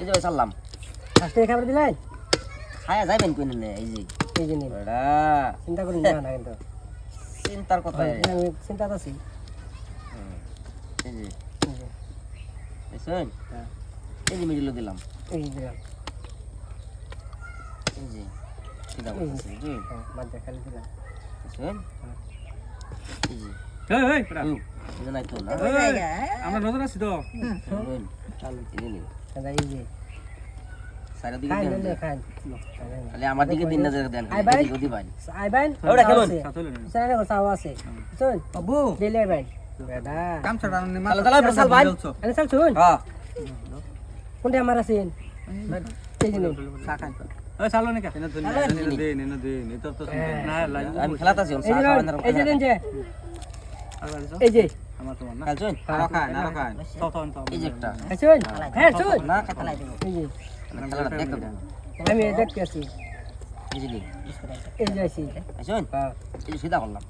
এই যে সারলাম ফার্স্টে খাবার দিলেন খায়া যাবেন কোন নে এই যে। এই যে চিন্তা করুন না না কিন্তু। চিন্তার কথা আমি চিন্তা আছি। এই যে। এই যে, হ্যাঁ, এই যে মিডিল দিলাম। এই যে দিলাম। এই যে। এই হ্যাঁ, বাদ খালি দিলাম। এই যে। এই এই আমরা নজর আছি তো। নিন। দাদা এই যে সাইডের দিকে খান দেন। দিলে খান খালি আমার দিকে দিন নজর দেন আই ভাই। এদিকে ওদিকে ভাই আইবেন ওটা খেলুন। সাথে হইল না। সারা করে চাওয়া আছে শুন আব্বু দিলে আইবেন বেটা কাম ছাড়া আমি তাহলে তাহলে বিশাল ভাই আরে চল শুন হ্যাঁ কোনটা আমার আছেন এই যে নিন চা খাই এই চালো নাকি এনে ধুন এনে দে এনে দে নি তোর তো শুনতে না লাইন আমি খেলাতাছি এই যে নিন, এই যে নিন যে এই যে আমার তোমার না। খেলছুন আরও খান আরও খান। তাও তাও তাও এই যে একটা। শুন হ্যাঁ শুন না খেলা এই যে আমি দেখতে আছি এই যে এই যে। আছি আসুন হ্যাঁ। এই যে সিধা করলাম।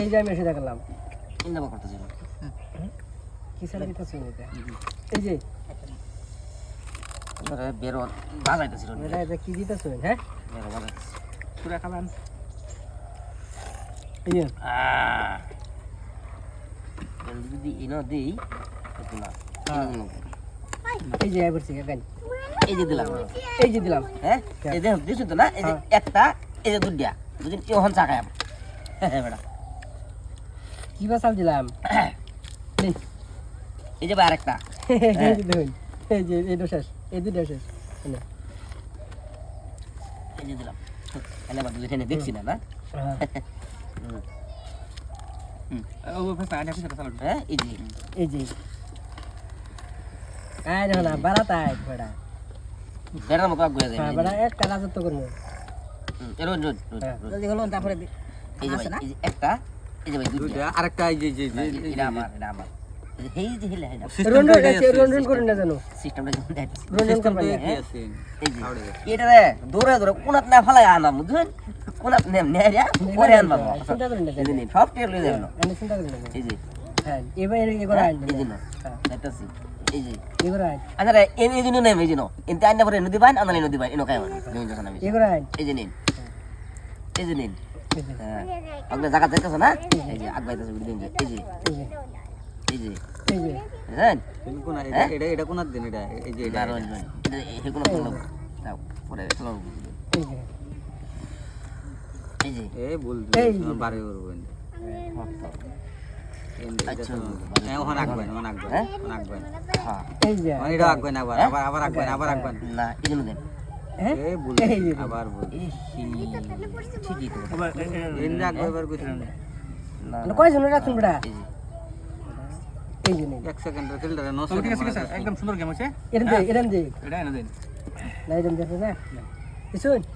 এই যে আমি এসে দেখলাম ইন্দা করতেছিল। কি সারা দিতে শুন এই যে। ধরে বেরো বাজাইতেছিল। এটা এটা কি দিতে হ্যাঁ? বেরো বাজাইতেছিল। পুরা খাবেন এই যে। যদি ইনো দিই না এই যে আইবরছি গান এই যে দিলাম। এই যে দিলাম। হ্যাঁ? এই যে দিছো তো না? এই যে একটা এই যে দুটিয়া দুদিন কেউ হন চা খাই বেটা কি বাসাল দিলাম? এই যে ভাই আরেকটা এই যে এই দুটো শেষ। এই দুটো শেষ। এই যে দিলাম। এলে আবার দুটো টেনে দেখছি না না? এই যে। এই যে। আয় দেখো না বাড়াত আয় বেড়া। বেড়ার মতো আগুয়ে যায়। হ্যাঁ বেড়া করব। রোজ রোজ হ্যাঁ। রোজ। জলদি হলো তারপরে এই যে ভাই, এই যে একটা এই যে ভাই দুইটা। দুইটা আরেকটা এই যে যে যে এটা আমার এটা আমার। এই যে এই যে হিলে হেডা রন রন রন রন না জানো সিস্টেমটা যেমন দেখতেছি রন রন করবেন তো না কি আছে এই যে এটা রে দৌড়ে দৌড়ে কোনাত না ফালাই আনা বুঝছেন কোনাত নে নেরিয়া পরে আনবা না যে সব টের লই যাবেন না এই যে। হ্যাঁ এবার এগুলো আইন এই যে না। দেখতেছি এই যে। এগুলো আইন আচ্ছা রে এই এই নেই এই জন্য এনতে আইনা পরে নদী বাইন আনা নদী বাইন এনো খাই মানে জমি যখন আমি। এগুলো আইন এই যে নিন। এই যে নিন। হ্যাঁ। আপনি জায়গা দেখতেছ না? এই যে আগবাইতেছে বিল্ডিং এই যে এই যে। এই যে। যে। তুমি কোন এটা এটা কোন দিন এটা এই যে এটা এটা কোনো পরে চলো এই যে। এ বল। বারে আচ্ছা হ্যাঁ? হ্যাঁ হ্যাঁ মানে কয়জন রাখুন এক সেকেন্ডের ফিল্ডারে নষ্ট ঠিক আছে ঠিক একদম সুন্দর গেম হচ্ছে এরম দে এরম দে এটা এনে দেন না এরম দেখো না শুন আনে মানে ইন্দা একটা এই যে দুধ দেন না বালা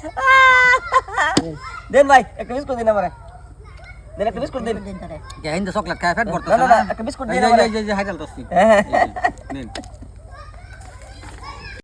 হ্যাঁ যে হ্যাঁ হ্যাঁ। দেন ভাই একটা বিস্কুট দিন আমারে। দেন একটা বিস্কুট দিন। দিন তারে কে হিন্দে চকলেট খায় ফেট না না না একটা বিস্কুট দিন আমারে এই যে- এই যে হাইডাল দস্তি। হ্যাঁ। নিন।